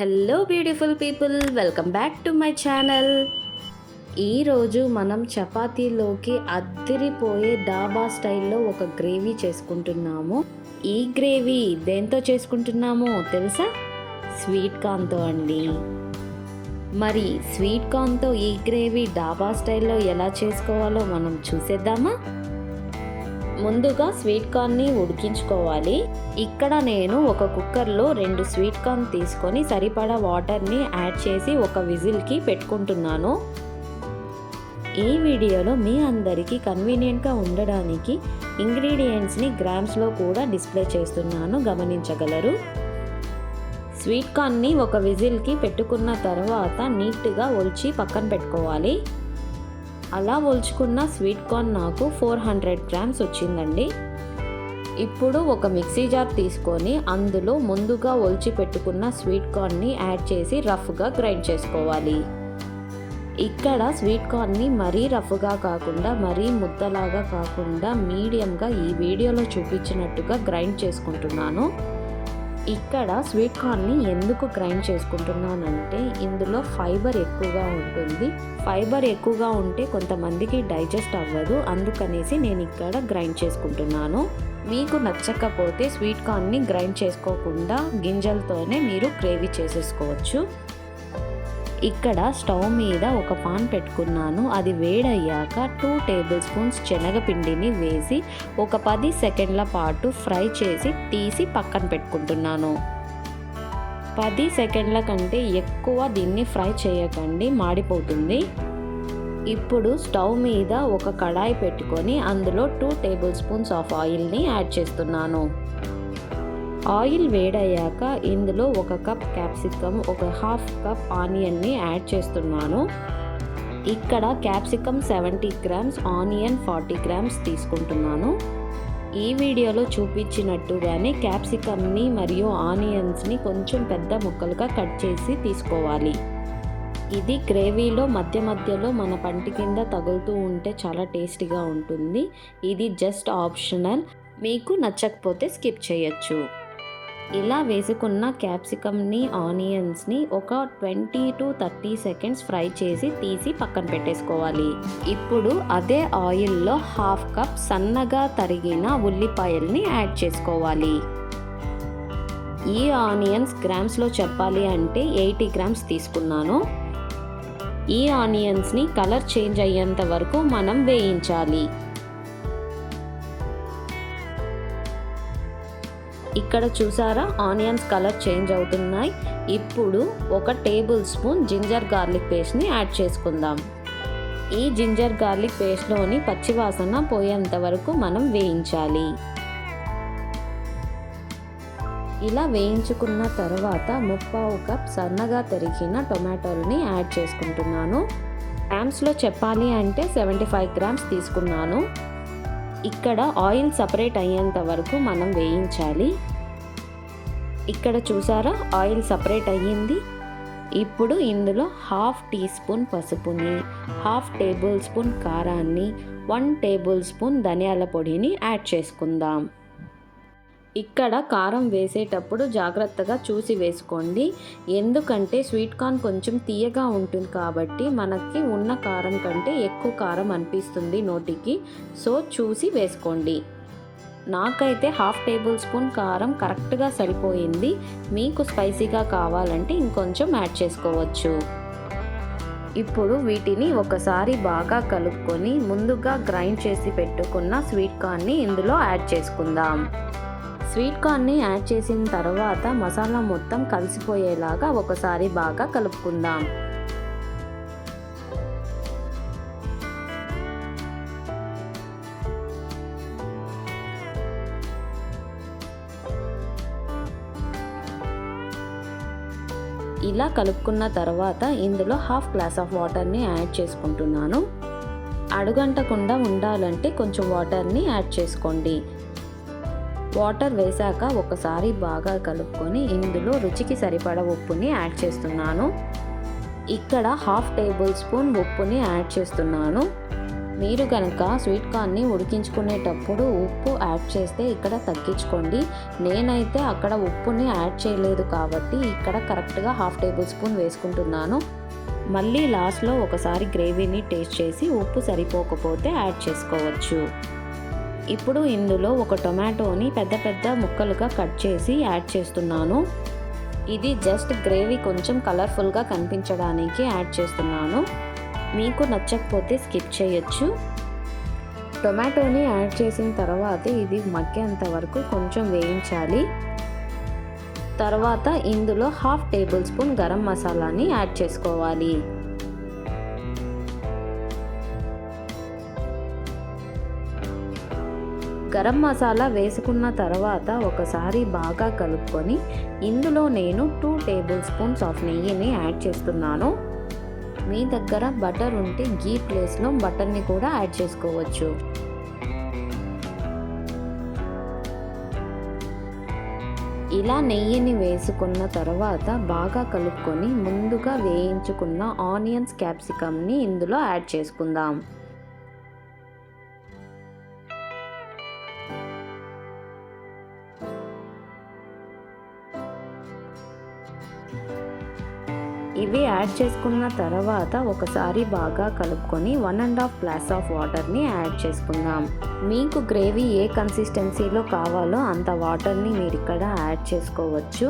Hello beautiful people welcome back to my channel ఈరోజు మనం చపాతీలోకి అద్దిరిపోయే డాబా స్టైల్లో ఒక గ్రేవీ చేసుకుంటున్నాము. ఈ గ్రేవీ దేంతో చేసుకుంటున్నామో తెలుసా? స్వీట్ కార్న్తో అండి. మరి స్వీట్ కార్న్తో ఈ గ్రేవీ డాబా స్టైల్లో ఎలా చేసుకోవాలో మనం చూసేద్దామా? ముందుగా స్వీట్ కార్న్ని ఉడికించుకోవాలి. ఇక్కడ నేను ఒక కుక్కర్లో రెండు స్వీట్ కార్న్ తీసుకొని సరిపడా వాటర్ని యాడ్ చేసి ఒక విజిల్కి పెట్టుకుంటున్నాను. ఈ వీడియోలో మీ అందరికీ కన్వీనియంట్గా ఉండడానికి ఇంగ్రీడియంట్స్ని గ్రామ్స్లో కూడా డిస్ప్లే చేస్తున్నాను. గమనించగలరు. స్వీట్ కార్న్ని ఒక విజిల్కి పెట్టుకున్న తర్వాత నీట్గా ఒలిచి పక్కన పెట్టుకోవాలి. అలా ఒలుచుకున్న స్వీట్ కార్న్ నాకు ఫోర్ హండ్రెడ్ గ్రామ్స్ వచ్చిందండి. ఇప్పుడు ఒక మిక్సీ జార్ తీసుకొని అందులో ముందుగా ఒలిచి పెట్టుకున్న స్వీట్ కార్న్ని యాడ్ చేసి రఫ్గా గ్రైండ్ చేసుకోవాలి. ఇక్కడ స్వీట్ కార్న్ని మరీ రఫ్గా కాకుండా మరీ ముద్దలాగా కాకుండా మీడియంగా ఈ వీడియోలో చూపించినట్టుగా గ్రైండ్ చేసుకుంటున్నాను. ఇక్కడ స్వీట్ కార్న్ని ఎందుకు గ్రైండ్ చేసుకుంటున్నానంటే ఇందులో ఫైబర్ ఎక్కువగా ఉంటుంది. ఫైబర్ ఎక్కువగా ఉంటే కొంతమందికి డైజెస్ట్ అవ్వదు. అందుకనేసి నేను ఇక్కడ గ్రైండ్ చేసుకుంటున్నాను. మీకు నచ్చకపోతే స్వీట్ కార్న్ని గ్రైండ్ చేసుకోకుండా గింజలతోనే మీరు గ్రేవీ చేసేసుకోవచ్చు. ఇక్కడ స్టవ్ మీద ఒక పాన్ పెట్టుకున్నాను. అది వేడయ్యాక టూ టేబుల్ స్పూన్స్ శనగపిండిని వేసి ఒక పది సెకండ్ల పాటు ఫ్రై చేసి తీసి పక్కన పెట్టుకుంటున్నాను. పది సెకండ్ల కంటే ఎక్కువ దీన్ని ఫ్రై చేయకండి మాడిపోతుంది. ఇప్పుడు స్టవ్ మీద ఒక కడాయి పెట్టుకొని అందులో టూ టేబుల్ స్పూన్స్ ఆఫ్ ఆయిల్ని యాడ్ చేస్తున్నాను. ఆయిల్ వేడయ్యాక ఇందులో ఒక కప్ క్యాప్సికమ్ ఒక హాఫ్ కప్ ఆనియన్ని యాడ్ చేస్తున్నాను. ఇక్కడ capsicum seventy grams onion forty grams తీసుకుంటున్నాను. ఈ వీడియోలో చూపించినట్టుగానే క్యాప్సికమ్ని మరియు ఆనియన్స్ని కొంచెం పెద్ద ముక్కలుగా కట్ చేసి తీసుకోవాలి. ఇది గ్రేవీలో మధ్య మధ్యలో మన పంటి కింద తగులుతూ ఉంటే చాలా టేస్టీగా ఉంటుంది. ఇది జస్ట్ ఆప్షనల్. మీకు నచ్చకపోతే స్కిప్ చేయొచ్చు. ఇలా వేసుకున్న క్యాప్సికమ్ని ఆనియన్స్ని ఒక twenty to thirty seconds fry చేసి తీసి పక్కన పెట్టేసుకోవాలి. ఇప్పుడు అదే ఆయిల్లో హాఫ్ కప్ సన్నగా తరిగిన ఉల్లిపాయల్ని యాడ్ చేసుకోవాలి. ఈ ఆనియన్స్ గ్రామ్స్లో చెప్పాలి అంటే ఎయిటీ గ్రామ్స్ తీసుకున్నాను. ఈ ఆనియన్స్ని కలర్ చేంజ్ అయ్యేంత వరకు మనం వేయించాలి. ఇక్కడ చూసారా? ఆనియన్స్ కలర్ చేంజ్ అవుతున్నాయి. ఇప్పుడు ఒక టేబుల్ స్పూన్ జింజర్ గార్లిక్ పేస్ట్ని యాడ్ చేసుకుందాం. ఈ జింజర్ గార్లిక్ పేస్ట్లోని పచ్చివాసన పోయేంత వరకు మనం వేయించాలి. ఇలా వేయించుకున్న తర్వాత ముప్పావు కప్ సన్నగా తరిగిన టొమాటోల్ని యాడ్ చేసుకుంటున్నాను. గ్రామ్స్లో చెప్పాలి అంటే సెవెంటీ ఫైవ్ గ్రామ్స్ తీసుకున్నాను. ఇక్కడ ఆయిల్ సపరేట్ అయ్యేంత వరకు మనం వేయించాలి. ఇక్కడ చూసారా? ఆయిల్ సపరేట్ అయ్యింది. ఇప్పుడు ఇందులో హాఫ్ టీ స్పూన్ పసుపుని హాఫ్ టేబుల్ స్పూన్ కారాన్ని వన్ టేబుల్ స్పూన్ ధనియాల పొడిని యాడ్ చేసుకుందాం. ఇక్కడ కారం వేసేటప్పుడు జాగ్రత్తగా చూసి వేసుకోండి. ఎందుకంటే స్వీట్ కార్న్ కొంచెం తీయగా ఉంటుంది కాబట్టి మనకి ఉన్న కారం కంటే ఎక్కువ కారం అనిపిస్తుంది నోటికి. సో చూసి వేసుకోండి. నాకైతే హాఫ్ టేబుల్ స్పూన్ కారం కరెక్ట్గా సరిపోయింది. మీకు స్పైసీగా కావాలంటే ఇంకొంచెం యాడ్ చేసుకోవచ్చు. ఇప్పుడు వీటిని ఒకసారి బాగా కలుపుకొని ముందుగా గ్రైండ్ చేసి పెట్టుకున్న స్వీట్ కార్న్ని ఇందులో యాడ్ చేసుకుందాం. స్వీట్ కార్న్ని యాడ్ చేసిన తర్వాత మసాలా మొత్తం కలిసిపోయేలాగా ఒకసారి బాగా కలుపుకుందాం. ఇలా కలుపుకున్న తర్వాత ఇందులో హాఫ్ గ్లాస్ ఆఫ్ వాటర్ని యాడ్ చేసుకుంటున్నాను. అడుగంటకుండా ఉండాలంటే కొంచెం వాటర్ని యాడ్ చేసుకోండి. వాటర్ వేశాక ఒకసారి బాగా కలుపుకొని ఇందులో రుచికి సరిపడ ఉప్పుని యాడ్ చేస్తున్నాను. ఇక్కడ హాఫ్ టేబుల్ స్పూన్ ఉప్పుని యాడ్ చేస్తున్నాను. మీరు కనుక స్వీట్ కార్న్ని ఉడికించుకునేటప్పుడు ఉప్పు యాడ్ చేస్తే ఇక్కడ తగ్గించుకోండి. నేనైతే అక్కడ ఉప్పుని యాడ్ చేయలేదు కాబట్టి ఇక్కడ కరెక్ట్గా హాఫ్ టేబుల్ స్పూన్ వేసుకుంటున్నాను. మళ్ళీ లాస్ట్లో ఒకసారి గ్రేవీని టేస్ట్ చేసి ఉప్పు సరిపోకపోతే యాడ్ చేసుకోవచ్చు. ఇప్పుడు ఇందులో ఒక టొమాటోని పెద్ద పెద్ద ముక్కలుగా కట్ చేసి యాడ్ చేస్తున్నాను. ఇది జస్ట్ గ్రేవీ కొంచెం కలర్ఫుల్గా కనిపించడానికి యాడ్ చేస్తున్నాను. మీకు నచ్చకపోతే స్కిప్ చేయొచ్చు. టొమాటోని యాడ్ చేసిన తర్వాత ఇది మగ్గేంత వరకు కొంచెం వేయించాలి. తర్వాత ఇందులో హాఫ్ టేబుల్ స్పూన్ గరం మసాలాని యాడ్ చేసుకోవాలి. గరం మసాలా వేసుకున్న తర్వాత ఒకసారి బాగా కలుపుకొని ఇందులో నేను టూ టేబుల్ స్పూన్స్ ఆఫ్ నెయ్యిని యాడ్ చేస్తున్నాను. మీ దగ్గర బటర్ ఉంటే గీ ప్లేస్లో బటర్ని కూడా యాడ్ చేసుకోవచ్చు. ఇలా నెయ్యిని వేసుకున్న తర్వాత బాగా కలుపుకొని ముందుగా వేయించుకున్న ఆనియన్స్ క్యాప్సికమ్ని ఇందులో యాడ్ చేసుకుందాం. ఇవి యాడ్ చేసుకున్న తర్వాత ఒకసారి బాగా కలుపుకొని one and half glass of వాటర్ని యాడ్ చేసుకుందాం. మీకు గ్రేవీ ఏ కన్సిస్టెన్సీలో కావాలో అంత వాటర్ని మీరు ఇక్కడ యాడ్ చేసుకోవచ్చు.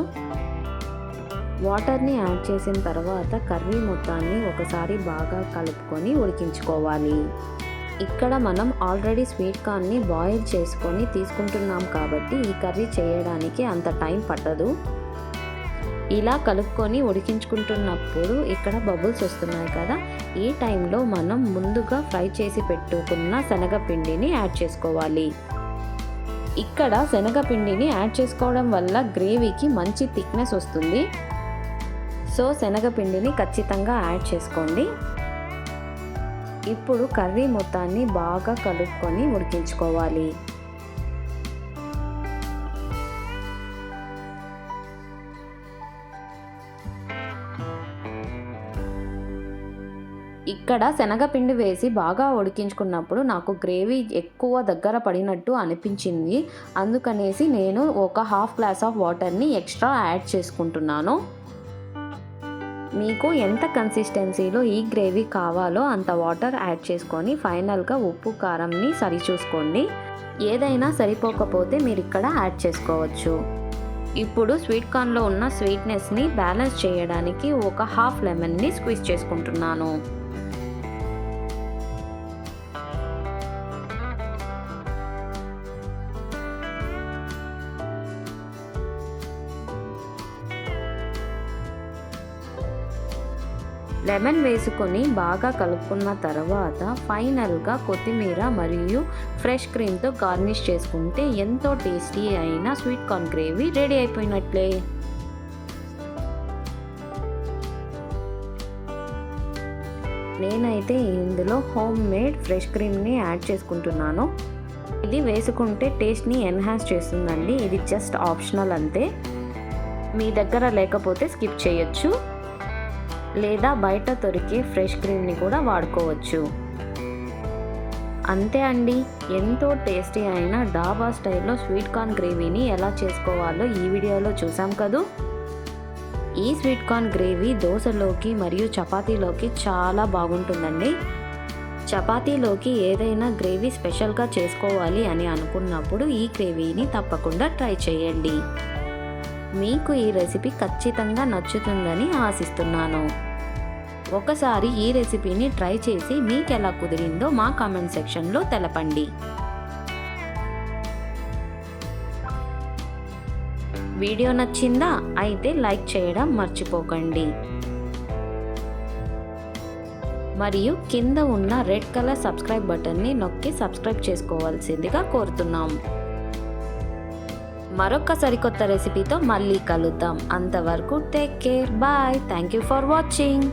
వాటర్ని యాడ్ చేసిన తర్వాత కర్రీ మొత్తాన్ని ఒకసారి బాగా కలుపుకొని ఉడికించుకోవాలి. ఇక్కడ మనం ఆల్రెడీ స్వీట్ కార్న్ని బాయిల్ చేసుకొని తీసుకుంటున్నాం కాబట్టి ఈ కర్రీ చేయడానికి అంత టైం పట్టదు. ఇలా కలుపుకొని ఉడికించుకుంటున్నప్పుడు ఇక్కడ బబుల్స్ వస్తున్నాయి కదా. ఈ టైంలో మనం ముందుగా ఫ్రై చేసి పెట్టుకున్న శనగపిండిని యాడ్ చేసుకోవాలి. ఇక్కడ శనగపిండిని యాడ్ చేసుకోవడం వల్ల గ్రేవీకి మంచి థిక్నెస్ వస్తుంది. సో శనగపిండిని ఖచ్చితంగా యాడ్ చేసుకోండి. ఇప్పుడు కర్రీ మొత్తాన్ని బాగా కలుపుకొని ఉడికించుకోవాలి. ఇక్కడ శనగపిండి వేసి బాగా ఉడికించుకున్నప్పుడు నాకు గ్రేవీ ఎక్కువ దగ్గర పడినట్టు అనిపించింది. అందుకనేసి నేను ఒక హాఫ్ గ్లాస్ ఆఫ్ వాటర్ని ఎక్స్ట్రా యాడ్ చేసుకుంటున్నాను. మీకు ఎంత కన్సిస్టెన్సీలో ఈ గ్రేవీ కావాలో అంత వాటర్ యాడ్ చేసుకొని ఫైనల్గా ఉప్పు కారంని సరిచూసుకోండి. ఏదైనా సరిపోకపోతే మీరు ఇక్కడ యాడ్ చేసుకోవచ్చు. ఇప్పుడు స్వీట్ కార్న్లో ఉన్న స్వీట్నెస్ని బ్యాలెన్స్ చేయడానికి ఒక హాఫ్ లెమన్ని స్క్వీజ్ చేసుకుంటున్నాను. లెమన్ వేసుకొని బాగా కలుపుకున్న తర్వాత ఫైనల్గా కొత్తిమీర మరియు ఫ్రెష్ క్రీమ్తో గార్నిష్ చేసుకుంటే ఎంతో టేస్టీ అయిన స్వీట్ కార్న్ గ్రేవీ రెడీ అయిపోయినట్లే. నేనైతే ఇందులో హోమ్ మేడ్ ఫ్రెష్ క్రీమ్ని యాడ్ చేసుకుంటున్నాను. ఇది వేసుకుంటే టేస్ట్ని ఎన్హాన్స్ చేస్తుందండి. ఇది జస్ట్ ఆప్షనల్ అంతే. మీ దగ్గర లేకపోతే స్కిప్ చేయొచ్చు. లేదా బయట దొరికే ఫ్రెష్ క్రీమ్ని కూడా వాడుకోవచ్చు. అంతే అండి. ఎంతో టేస్టీ అయిన డాబా స్టైల్లో స్వీట్ కార్న్ గ్రేవీని ఎలా చేసుకోవాలో ఈ వీడియోలో చూసాం కదూ? ఈ స్వీట్ కార్న్ గ్రేవీ దోశలోకి మరియు చపాతీలోకి చాలా బాగుంటుందండి. చపాతీలోకి ఏదైనా గ్రేవీ స్పెషల్గా చేసుకోవాలి అని అనుకున్నప్పుడు ఈ గ్రేవీని తప్పకుండా ట్రై చేయండి. మీకు ఈ రెసిపీ ఖచ్చితంగా నచ్చుతుందని ఆశిస్తున్నాను. ఒకసారి ఈ రెసిపీని ట్రై చేసి మీకు ఎలా కుదిరిందో మా కామెంట్ సెక్షన్లో తెలపండి. వీడియో నచ్చిందా? అయితే లైక్ చేయడం మర్చిపోకండి. మరియు కింద ఉన్న రెడ్ కలర్ సబ్స్క్రైబ్ బటన్ని నొక్కి సబ్స్క్రైబ్ చేసుకోవాల్సిందిగా కోరుతున్నాం. మరొక సరికొత్త రెసిపీతో మళ్ళీ కలుద్దాం. అంతవరకు take care. Bye. Thank you for watching.